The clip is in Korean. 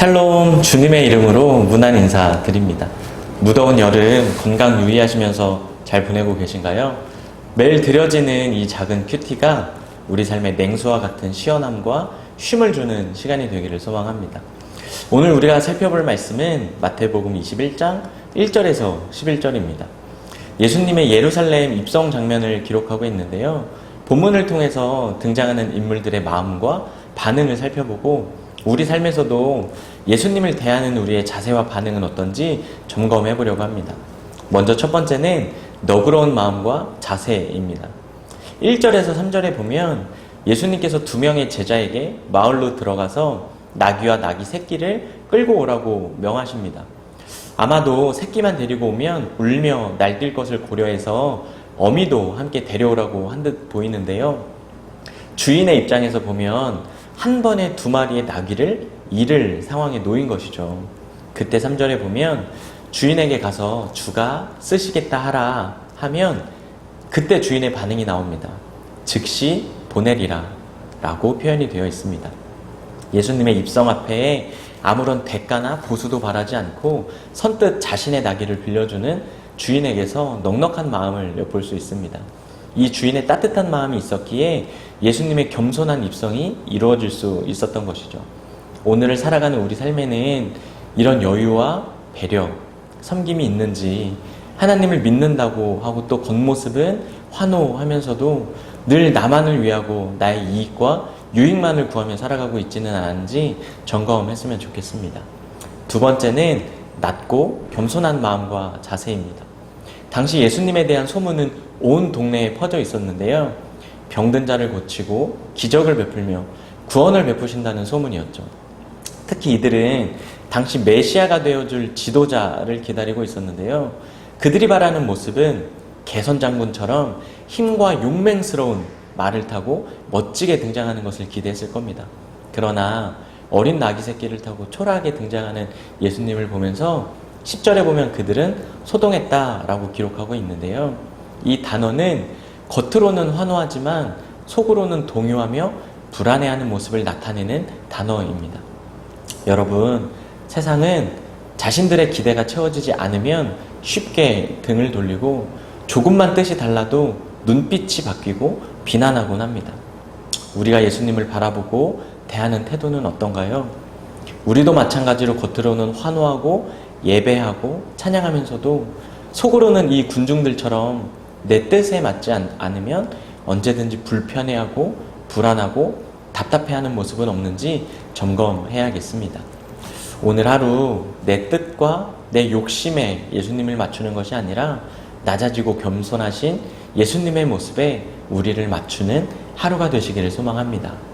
여러분 주님의 이름으로 문안 인사 드립니다. 무더운 여름 건강 유의하시면서 잘 보내고 계신가요? 매일 드려지는 이 작은 큐티가 우리 삶의 냉수와 같은 시원함과 쉼을 주는 시간이 되기를 소망합니다. 오늘 우리가 살펴볼 말씀은 마태복음 21장 1절에서 11절입니다. 예수님의 예루살렘 입성 장면을 기록하고 있는데요. 본문을 통해서 등장하는 인물들의 마음과 반응을 살펴보고 우리 삶에서도 예수님을 대하는 우리의 자세와 반응은 어떤지 점검해 보려고 합니다. 먼저 첫 번째는 너그러운 마음과 자세입니다. 1절에서 3절에 보면 예수님께서 두 명의 제자에게 마을로 들어가서 나귀와 나귀 새끼를 끌고 오라고 명하십니다. 아마도 새끼만 데리고 오면 울며 날뛸 것을 고려해서 어미도 함께 데려오라고 한 듯 보이는데요. 주인의 입장에서 보면 한 번에 두 마리의 나귀를 잃을 상황에 놓인 것이죠. 그때 3절에 보면 주인에게 가서 주가 쓰시겠다 하라 하면 그때 주인의 반응이 나옵니다. 즉시 보내리라 라고 표현이 되어 있습니다. 예수님의 입성 앞에 아무런 대가나 보수도 바라지 않고 선뜻 자신의 나귀를 빌려주는 주인에게서 넉넉한 마음을 엿볼 수 있습니다. 이 주인의 따뜻한 마음이 있었기에 예수님의 겸손한 입성이 이루어질 수 있었던 것이죠. 오늘을 살아가는 우리 삶에는 이런 여유와 배려, 섬김이 있는지 하나님을 믿는다고 하고 또 겉모습은 환호하면서도 늘 나만을 위하고 나의 이익과 유익만을 구하며 살아가고 있지는 않은지 점검했으면 좋겠습니다. 두 번째는 낮고 겸손한 마음과 자세입니다. 당시 예수님에 대한 소문은 온 동네에 퍼져 있었는데요. 병든 자를 고치고 기적을 베풀며 구원을 베푸신다는 소문이었죠. 특히 이들은 당시 메시아가 되어줄 지도자를 기다리고 있었는데요. 그들이 바라는 모습은 개선 장군처럼 힘과 용맹스러운 말을 타고 멋지게 등장하는 것을 기대했을 겁니다. 그러나 어린 나귀 새끼를 타고 초라하게 등장하는 예수님을 보면서 10절에 보면 그들은 소동했다라고 기록하고 있는데요. 이 단어는 겉으로는 환호하지만 속으로는 동요하며 불안해하는 모습을 나타내는 단어입니다. 여러분, 세상은 자신들의 기대가 채워지지 않으면 쉽게 등을 돌리고 조금만 뜻이 달라도 눈빛이 바뀌고 비난하곤 합니다. 우리가 예수님을 바라보고 대하는 태도는 어떤가요? 우리도 마찬가지로 겉으로는 환호하고 예배하고 찬양하면서도 속으로는 이 군중들처럼 내 뜻에 맞지 않, 않으면 언제든지 불편해하고 불안하고 답답해하는 모습은 없는지 점검해야겠습니다. 오늘 하루 내 뜻과 내 욕심에 예수님을 맞추는 것이 아니라 낮아지고 겸손하신 예수님의 모습에 우리를 맞추는 하루가 되시기를 소망합니다.